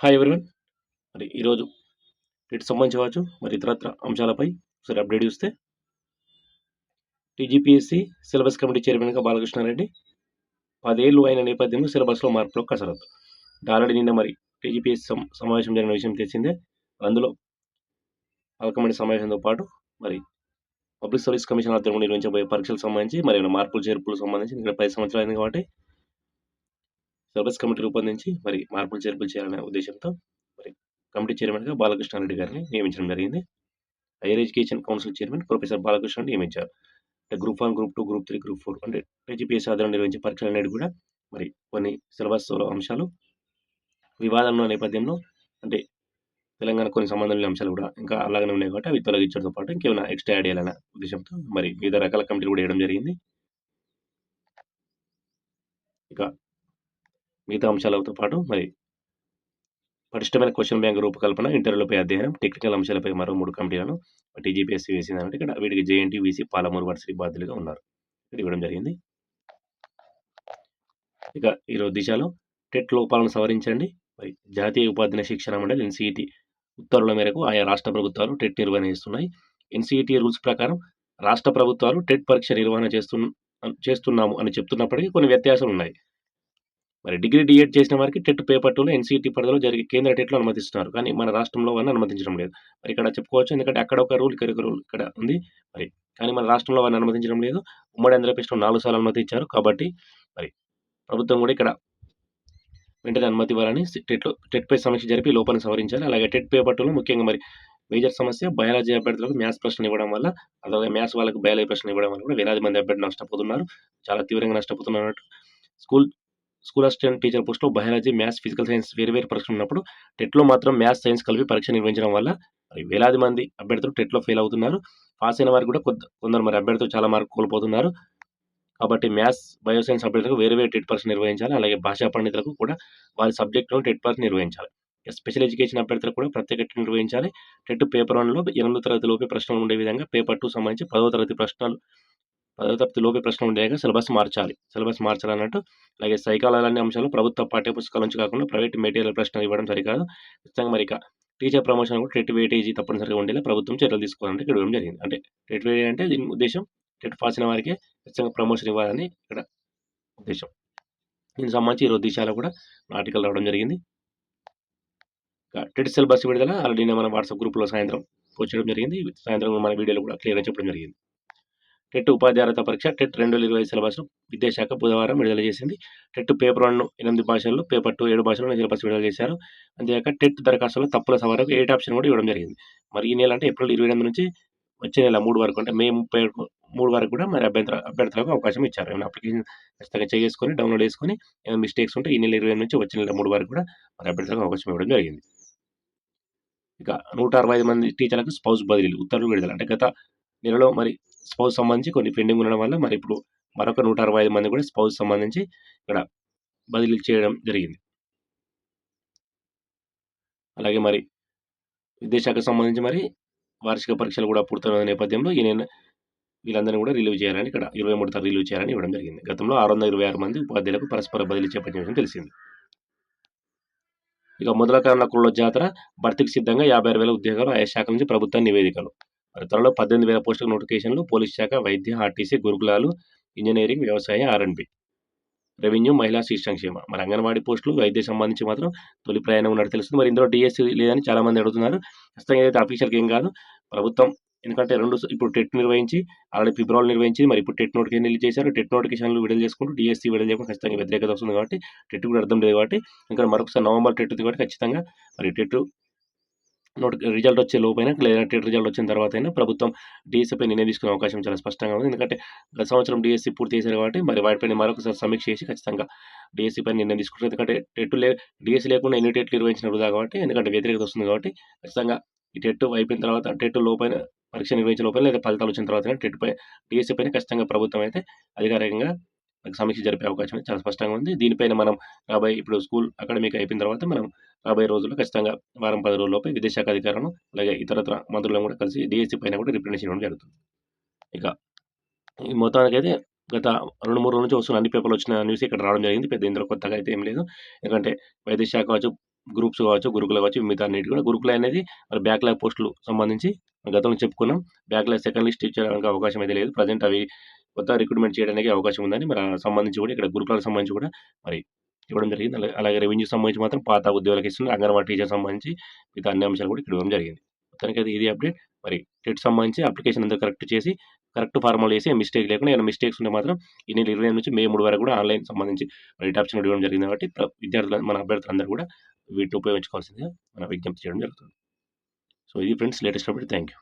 Hi everyone మరి ఈరోజు వీటికి సంబంధించి కావచ్చు మరి ఇతరత్ర అంశాలపై ఒకసారి అప్డేట్ చూస్తే టీజీపీఎస్సీ సిలబస్ కమిటీ చైర్మన్గా బాలకృష్ణారెడ్డి పదేళ్ళు అయిన నేపథ్యంలో సిలబస్లో మార్పులో కసరత్తు. ఆల్రెడీ నిన్న మరి టీజీపీఎస్సీ సమావేశం జరిగిన విషయం తెలిసిందే. అందులో పలకమండి సమావేశంతో పాటు మరి పబ్లిక్ సర్వీస్ కమిషన్ ఆధ్వర్యంలో నిర్వహించబోయే పరీక్షలకు సంబంధించి మరి మార్పులు చేర్పులకు సంబంధించి ఇక్కడ పది సంవత్సరాలు అయింది కాబట్టి సిలబస్ కమిటీ రూపొందించి మరి మార్పులు చేర్పులు చేయాలనే ఉద్దేశంతో మరి కమిటీ చైర్మన్గా బాలకృష్ణారెడ్డి గారిని నియమించడం జరిగింది. Higher education council chairman professor Balakrishna నియమించారు. అంటే group one group two group three group four అంటే టీజీపీఎస్ ఆధారంగా నిర్వహించే పరీక్షలు అనేది కూడా మరి కొన్ని సిలబస్లో అంశాలు వివాదంలో నేపథ్యంలో అంటే తెలంగాణ కొన్ని సంబంధం లేని అంశాలు కూడా ఇంకా అలాగనే ఉన్నాయి కాబట్టి అవి తొలగించడంతో పాటు ఇంకేమైనా ఎక్స్ట్రా యాడ్ చేయాలనే ఉద్దేశంతో మరి వివిధ రకాల కమిటీలు కూడా వేయడం జరిగింది. ఇక మిగతా అంశాలతో పాటు మరి పటిష్టమైన క్వశ్చన్ బ్యాంక్ రూపకల్పన ఇంటర్వ్యూలపై అధ్యయనం టెక్నికల్ అంశాలపై మరో మూడు కమిటీలను టీజీపీఎస్సీ వేసిందంటే ఇక్కడ వీటికి జేఎన్టీ వీసీ పాలమూరు వర్సిటీ బాధ్యులుగా ఉన్నారు. ఇక్కడ ఇవ్వడం జరిగింది. ఇక ఈరోజు దిశలో టెట్ లోపాలను సవరించండి. మరి జాతీయ ఉపాధ్యాయ శిక్షణ మండలి ఎన్సీఈటీ ఉత్తర్వుల మేరకు ఆయా రాష్ట్ర ప్రభుత్వాలు టెట్ నిర్వహిస్తున్నాయి ఎన్సీఈటీ రూల్స్ ప్రకారం రాష్ట్ర ప్రభుత్వాలు టెట్ పరీక్ష నిర్వహణ చేస్తు చేస్తున్నాము అని చెప్తున్నప్పటికీ కొన్ని వ్యత్యాసాలు ఉన్నాయి మరి డిగ్రీ డిఎడ్ చేసిన వారికి టెట్ పేపర్ టూలో ఎన్సీటీ పరిధిలో జరిగే కేంద్ర టెట్లో అనుమతిస్తున్నారు. కానీ మన రాష్ట్రంలో వారిని అనుమతించడం లేదు. మరి ఇక్కడ చెప్పుకోవచ్చు. ఎందుకంటే అక్కడ ఒక రూల్ ఇక్కడ ఒక రూల్ ఇక్కడ ఉంది. మరి కానీ మన రాష్ట్రంలో వారిని అనుమతించడం లేదు. ఉమ్మడి ఆంధ్రప్రదేశ్లో నాలుగు సార్లు అనుమతి ఇచ్చారు కాబట్టి మరి ప్రభుత్వం కూడా ఇక్కడ వెంటనే అనుమతి ఇవ్వాలని టెట్లో టెట్పై సమీక్ష జరిపి లోపాన్ని సవరించాలి. అలాగే టెట్ పేపర్ టూలో ముఖ్యంగా మరి మేజర్ సమస్య బయాలజీ అభ్యర్థులకు మ్యాథ్స్ ప్రశ్నలు ఇవ్వడం వల్ల అలాగే మ్యాథ్స్ వాళ్ళకి బయాలజీ ప్రశ్నలు ఇవ్వడం వల్ల కూడా వేలాది మంది అభ్యర్థులు నష్టపోతున్నారు. చాలా తీవ్రంగా నష్టపోతున్నారు స్కూల్ స్కూల్ అసిస్టెంట్ టీచర్ పోస్ట్లో బయాలజీ మ్యాథ్స్ ఫిజికల్ సైన్స్ వేరు వేరు పరీక్షలు ఉన్నప్పుడు టెట్లో మాత్రం మ్యాథ్స్ సైన్స్ కలిపి పరీక్ష నిర్వహించడం వల్ల మరి వేలాది మంది అభ్యర్థులు టెట్లో ఫెయిల్ అవుతున్నారు. పాస్ అయిన వారికి కూడా కొద్ది కొందరు మరి అభ్యర్థులు చాలా మార్కు కోల్పోతున్నారు. కాబట్టి మ్యాథ్స్ బయోసైన్స్ అభ్యర్థులకు వేరే వేరే టెట్ పరీక్ష నిర్వహించాలి. అలాగే భాషా పండితులకు కూడా వారి సబ్జెక్టులను టెట్ పరీక్ష నిర్వహించాలి. స్పెషల్ ఎడ్యుకేషన్ అభ్యర్థులకు కూడా ప్రత్యేక టెట్ నిర్వహించాలి. టెట్ పేపర్ వన్లో ఎనిమిదో తరగతి లోపే ప్రశ్నలు ఉండే విధంగా పేపర్ టూ సంబంధించి పదవ తరగతి ప్రశ్నలు తప్పితే లోపే ప్రశ్నలు ఉండేగా సిలబస్ మార్చాలి. సిలబస్ మార్చాలన్నట్టు అలాగే సైకాలజీ అంశాలు ప్రభుత్వ పాఠ్యపుస్తకాల నుంచి కాకుండా ప్రైవేట్ మెటీరియల్ ప్రశ్నలు ఇవ్వడం సరికాదు. ఖచ్చితంగా మరి టీచర్ ప్రమోషన్ కూడా టెట్ వేటేజీ తప్పనిసరిగా ఉండేలా ప్రభుత్వం చర్యలు తీసుకోవాలంటే ఇక్కడ ఇవ్వడం జరిగింది. అంటే టెట్ వేటే అంటే దీని ఉద్దేశం టెట్ పాస్ అయిన వారికి ఖచ్చితంగా ప్రమోషన్ ఇవ్వాలని ఇక్కడ ఉద్దేశం. దీనికి సంబంధించి ఈరోజు దిశాలో కూడా ఆర్టికల్ రావడం జరిగింది. టెట్ సిలబస్ విడుదల ఆల్రెడీ మన వాట్సాప్ గ్రూప్లో సాయంత్రం పోస్ట్ చేయడం జరిగింది. సాయంత్రం మన వీడియోలో కూడా క్లియర్గా చెప్పడం జరిగింది. టెట్ ఉపాధ్యాయత పరీక్ష టెట్ రెండు వేల ఇరవై సిలబస్ విద్యాశాఖ బుధవారం విడుదల చేసింది. టెట్ పేపర్ వన్ ఎనిమిది భాషల్లో పేపర్ టూ ఏడు భాషల్లో సిలబస్ విడుదల చేశారు. అంతేకాక టెట్ దరఖాస్తులో తప్పుల సవరకు ఎయిట్ ఆప్షన్ కూడా ఇవ్వడం జరిగింది. మరి ఈ నెల అంటే ఏప్రిల్ ఇరవై ఎనిమిది నుంచి వచ్చే నెల మూడు వరకు అంటే మే ముప్పై మూడు వరకు కూడా మరి అభ్యంతర అభ్యర్థులకు అవకాశం ఇచ్చారు. ఏమైనా అప్లికేషన్ ఖచ్చితంగా చేసుకొని డౌన్లోడ్ చేసుకొని ఏమైనా మిస్టేక్స్ ఉంటే ఈ నెల ఇరవై నుంచి వచ్చే నెల మూడు వరకు కూడా మరి అభ్యర్థులకు అవకాశం ఇవ్వడం జరిగింది. ఇక నూట అరవై ఐదు మంది టీచర్లకు స్పౌస్ బదిలీలు ఉత్తర్వులు విడుదల. అంటే గత నెలలో మరి స్పౌస్ సంబంధించి కొన్ని పెండింగ్ ఉండడం వల్ల మరి ఇప్పుడు మరొక నూట అరవై ఐదు మంది కూడా స్పౌస్ సంబంధించి ఇక్కడ బదిలీ చేయడం జరిగింది. అలాగే మరి విద్యాశాఖకు సంబంధించి మరి వార్షిక పరీక్షలు కూడా పూర్తయిన నేపథ్యంలో ఈ నేను వీళ్ళందరినీ కూడా రిలీవ్ చేయాలని ఇక్కడ ఇరవై మూడు తారీఖు రిలీవ్ చేయాలని ఇవ్వడం జరిగింది. గతంలో ఆరు వందల ఇరవై ఆరు మంది ఉపాధ్యాయులకు పరస్పర బదిలీ చేపట్టిన విషయం తెలిసింది. ఇక మొదల కుళ్ళ జాతర భర్తీకి సిద్ధంగా యాభై ఆరు వేల ఉద్యోగాలు ఆయా శాఖ నుంచి ప్రభుత్వ నివేదికలు. త్వరలో పద్దెనిమిది వేల పోస్టుల నోటిఫికేషన్లు పోలీస్ శాఖ వైద్య ఆర్టీసీ గురుకులాలు ఇంజనీరింగ్ వ్యవసాయ ఆర్ఎండ్బి. రెవెన్యూ మహిళా శిశు సంక్షేమ మరి అంగన్వాడీ పోస్టులు వైద్య సంబంధించి మాత్రం తొలి ప్రయాణం ఉన్నట్టు తెలుస్తుంది. మరి ఇందులో డిఎస్సీ లేదని చాలామంది అడుగుతున్నారు. ఖచ్చితంగా ఏదైతే అఫీషియల్కి ఏం కాదు ప్రభుత్వం ఎందుకంటే రెండు ఇప్పుడు టెట్ నిర్వహించి ఆల్రెడీ ఫిబ్రవరి నిర్వహించి మరి ఇప్పుడు టెట్ నోటిఫికేషన్ రిలీజ్ చేశారు. టెట్ నోటిఫికేషన్లు విడుదల చేసుకుంటూ డిఎస్సీ విడుదల చేయకుండా ఖచ్చితంగా వ్యతిరేకత వస్తుంది కాబట్టి టెట్ కూడా అర్థం లేదు కాబట్టి ఇంకా మరొకసారి నవంబర్ టెట్ ఉంది కాబట్టి ఖచ్చితంగా మరి టెట్ నోటి రిజల్ట్ వచ్చే లోపైనా లేదా టెట్ రిజల్ట్ వచ్చిన తర్వాత అయినా ప్రభుత్వం డిఎస్సీపై నిర్ణయం తీసుకునే అవకాశం చాలా స్పష్టంగా ఉంది. ఎందుకంటే గత సంవత్సరం డిఎస్సీ పూర్తి చేశారు కాబట్టి మరి వాటిపైన మరొకసారి సమీక్ష చేసి ఖచ్చితంగా డిఎస్సీపై నిర్ణయం తీసుకుంటారు. ఎందుకంటే టెట్ లే డిఎస్సీ లేకుండా ఎన్ని టెట్లు నిర్వహించిన వృధా కాబట్టి ఎందుకంటే వ్యతిరేకత వస్తుంది కాబట్టి ఖచ్చితంగా ఈ టెట్ అయిపోయిన తర్వాత టెట్ లోపైన పరీక్ష నిర్వహించిన లోపల లేదా ఫలితాలు వచ్చిన తర్వాత టెట్ పై డిఎస్సీ పైన ఖచ్చితంగా ప్రభుత్వం అయితే అధికారికంగా సమీక్ష జరిపే అవకాశం చాలా స్పష్టంగా ఉంది దీనిపైన మనం రాబోయే ఇప్పుడు స్కూల్ అకాడమిక్ అయిపోయిన తర్వాత మనం రాబోయే రోజుల్లో ఖచ్చితంగా వారం పది రోజుల్లోపై విదేశాఖ అధికారులను అలాగే ఇతరత్ర మంత్రులను కూడా కలిసి డిఎస్సీ పైన కూడా రిప్రజెంటేషన్ ఇవ్వడం జరుగుతుంది ఇక ఈ మొత్తానికైతే గత రెండు మూడు రోజుల నుంచి వస్తున్న అన్ని పేపర్లు వచ్చిన న్యూస్ ఇక్కడ రావడం జరిగింది పెద్ద ఇందులో కొత్తగా అయితే ఏం లేదు ఎందుకంటే వైద్య శాఖ కావచ్చు గ్రూప్స్ కావచ్చు, గురుకుల కావచ్చు మిగతా అన్నిటికి కూడా గురుకుల అనేది మరి బ్యాక్‌లాగ్ పోస్టులు సంబంధించి గతంలో చెప్పుకున్నాం. బ్యాక్‌లాగ్ సెకండ్ లిస్ట్ ఇచ్చడానికి అవకాశం అయితే లేదు. ప్రజెంట్ అవి కొత్త రిక్రూట్‌మెంట్ చేయడానికి అవకాశం ఉందని మరి సంబంధించి కూడా ఇక్కడ గురుకులకు సంబంధించి కూడా మరి ఇవ్వడం జరిగింది. అలాగే రెవెన్యూ సంబంధించి మాత్రం పాత ఉద్యోగాలకు ఇస్తున్నారు. అంగన్వాడీ టీచర్ సంబంధించి మిగతా అన్ని అంశాలు కూడా ఇక్కడ ఇవ్వడం జరిగింది. మొత్తానికైతే ఇది అప్డేట్. మరి టెట్ సంబంధించి అప్లికేషన్ అంతా కరెక్ట్ చేసి కరెక్ట్ ఫార్మాలు చేసి మిస్టేక్ లేకుండా ఏమైనా మిస్టేక్స్ ఉంటే మాత్రం ఈ నెల 28 నుంచి మే మూడు వరకు కూడా ఆన్‌లైన్ సంబంధించి రైట్ ఆప్షన్ ఇవ్వడం జరిగింది కాబట్టి విద్యార్థులు మన అభ్యర్థులందరూ కూడా వీటిని ఉపయోగించుకోవాల్సిందిగా మనం విజ్ఞప్తి చేయడం జరుగుతుంది. సో ఇది friends latest update. Thank you.